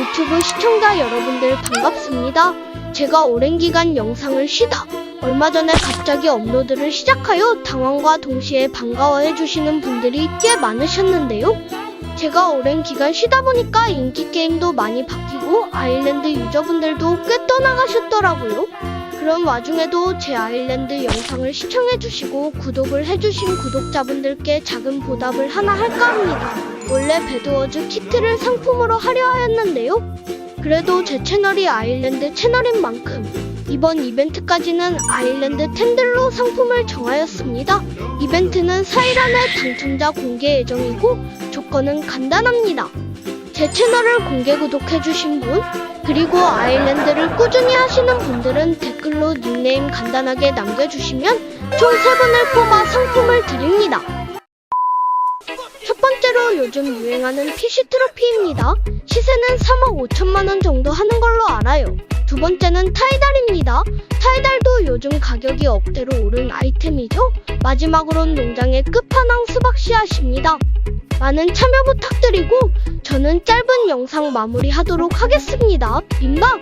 유튜브 시청자 여러분들 반갑습니다. 제가 오랜 기간 영상을 쉬다 얼마 전에 갑자기 업로드를 시작하여 당황과 동시에 반가워해 주시는 분들이 꽤 많으셨는데요. 제가 오랜 기간 쉬다 보니까 인기 게임도 많이 바뀌고 아일랜드 유저분들도 꽤 떠나가셨더라고요. 그런 와중에도 제 아일랜드 영상을 시청해주시고 구독을 해주신 구독자분들께 작은 보답을 하나 할까 합니다. 원래 배드워즈 키트를 상품으로 하려 하였는데요. 그래도 제 채널이 아일랜드 채널인 만큼 이번 이벤트까지는 아일랜드 텐들로 상품을 정하였습니다. 이벤트는 4일 안에 당첨자 공개 예정이고 조건은 간단합니다. 제 채널을 공개 구독해주신 분, 그리고 아일랜드를 꾸준히 하시는 분들은 댓글로 닉네임 간단하게 남겨주시면 총 3분을 뽑아 상품을 드립니다. 요즘 유행하는 PC 트로피입니다. 시세는 3억 5천만 원 정도 하는 걸로 알아요. 두 번째는 타이달입니다. 타이달도 요즘 가격이 억대로 오른 아이템이죠. 마지막으론 농장의 끝판왕 수박 씨앗입니다. 많은 참여 부탁드리고 저는 짧은 영상 마무리하도록 하겠습니다. 빈박!